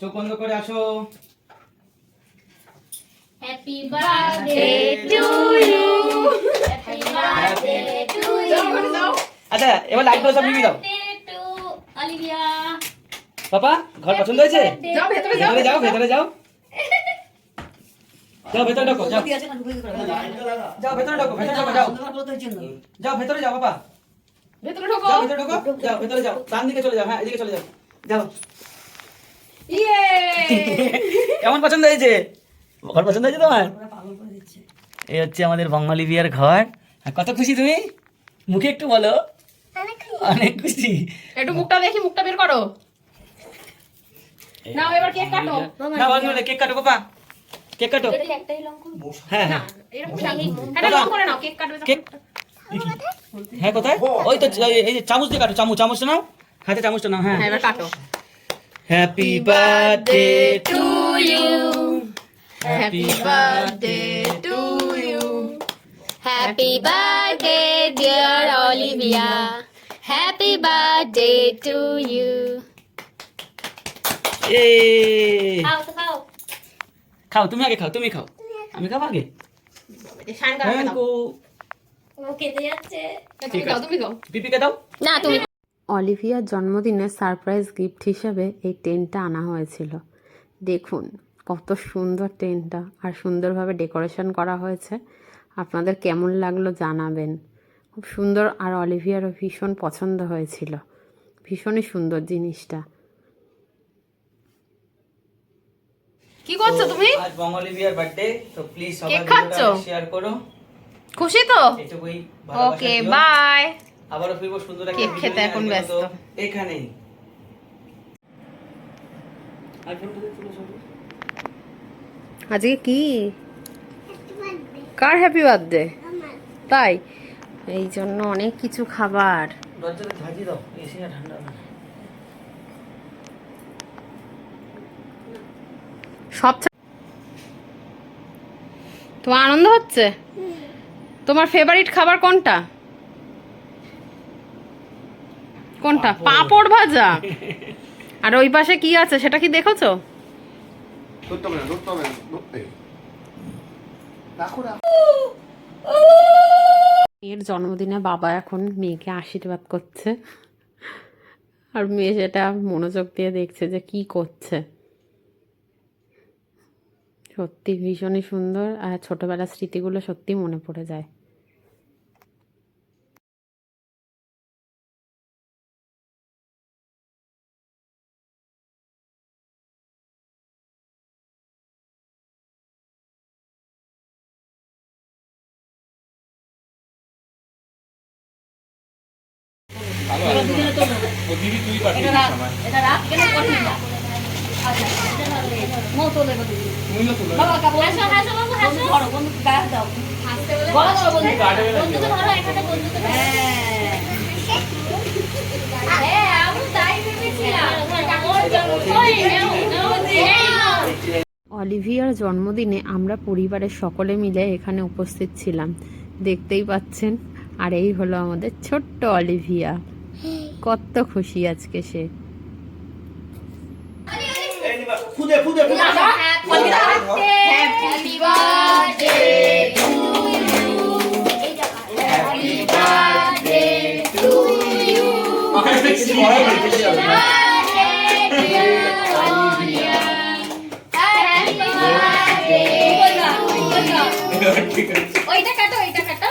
চোখ বন্ধ করে আসো। Happy birthday to you happy birthday to you আচ্ছা এবার লাইট সব নিবি দাও। টু অলিভিয়া পাপা ঘর পছন্দ হয়েছে? যাও ভেতরে যাও ভেতরে যাও ভেতরে যাও। যাও ভেতরে ঢোকো যাও। যাও ভেতরে ঢোকো ভেতরে ঢোকো যাও। যাও ভেতরে যাও বাবা ভেতরে ঢোকো। যাও ভেতরে ঢোকো। যাও ভেতরে যাও। ডান দিকে চলে যাও হ্যাঁ এদিকে চলে যাও। যাও। কেমন পছন্দ হয়েছে? ঘর পছন্দ হয়েছে তোমার? এই হচ্ছে আমাদের বাঙালি বিয়ার ঘর। কত খুশি তুমি? মুখে একটু বলো। অনেক খুশি। একটু মুখটা দেখি মুখটা বের করো। নাও এবার কেক কাটো। না কেক কাটো বাবা কেক কাটো। হ্যাঁ হ্যাঁ। এরকম এটা লং করে নাও কেক কাটবে কেক হ্যাঁ কোথায়? ওই তো এই- চামচ দিয়ে কাটো চামচ চামচটা নাও। হাতে চামচটা নাও হ্যাঁ। হ্যাঁ এবার কাটো। Happy birthday to happy birthday to you happy birthday dear Olivia happy birthday to you এ খাও তো খাও। খাও তুমি আগে খাও তুমি খাও। আমি খাব আগে? শান ও যাচ্ছে। তুমি তুমি পিপিকে দাও। না তুমি অলিভিয়ার জন্মদিনে সারপ্রাইজ গিফট হিসাবে এই টেন্টটা আনা হয়েছিল। দেখুন কত সুন্দর টেন্টটা আর সুন্দরভাবে ডেকোরেশন করা হয়েছে। আপনাদের কেমন লাগল জানাবেন। খুব সুন্দর আর অলিভিয়ারও ভীষণ পছন্দ হয়েছিল। ভীষণই সুন্দর জিনিসটা। কি করছ তুমি? আজ বাঙালি বিয়ার বার্থডে তো প্লিজ সবাই শেয়ার করো। খুশি তো? এটুকুই ওকে বাই আবারও ফিরবো সুন্দর একটা কেক খেতে এখন ব্যস্ত। এখানেই। আজকে কি? কার হ্যাপি বার্থডে তাই? এই জন্য অনেক কিছু খাবার। দরজাটা ধাঁধিয়ে দাও এসে আর ঠান্ডা সব তোমার আনন্দ হচ্ছে? তোমার ফেভারিট খাবার কোনটা? কোনটা? পাঁপড় ভাজা? আর ওই পাশে কি আছে? সেটা কি দেখেছ? মেয়ের জন্মদিনে বাবা এখন মেয়েকে আশীর্বাদ করছে। আর মেয়ে সেটা মনোযোগ দিয়ে দেখছে যে কি করছে। সত্যি ভীষণই সুন্দর আর ছোটবেলার স্মৃতিগুলো সত্যি মনে পড়ে যায়। অলিভিয়ার জন্মদিনে আমরা পরিবারের সকলে মিলে এখানে উপস্থিত ছিলাম। দেখতেই পাচ্ছেন আর এই হলো আমাদের ছোট্ট অলিভিয়া। কত খুশি আজকে সে। ফুদে ফুদে ফুদে। Happy birthday to you happy birthday to you ওইটা কাটো ওইটা কাটো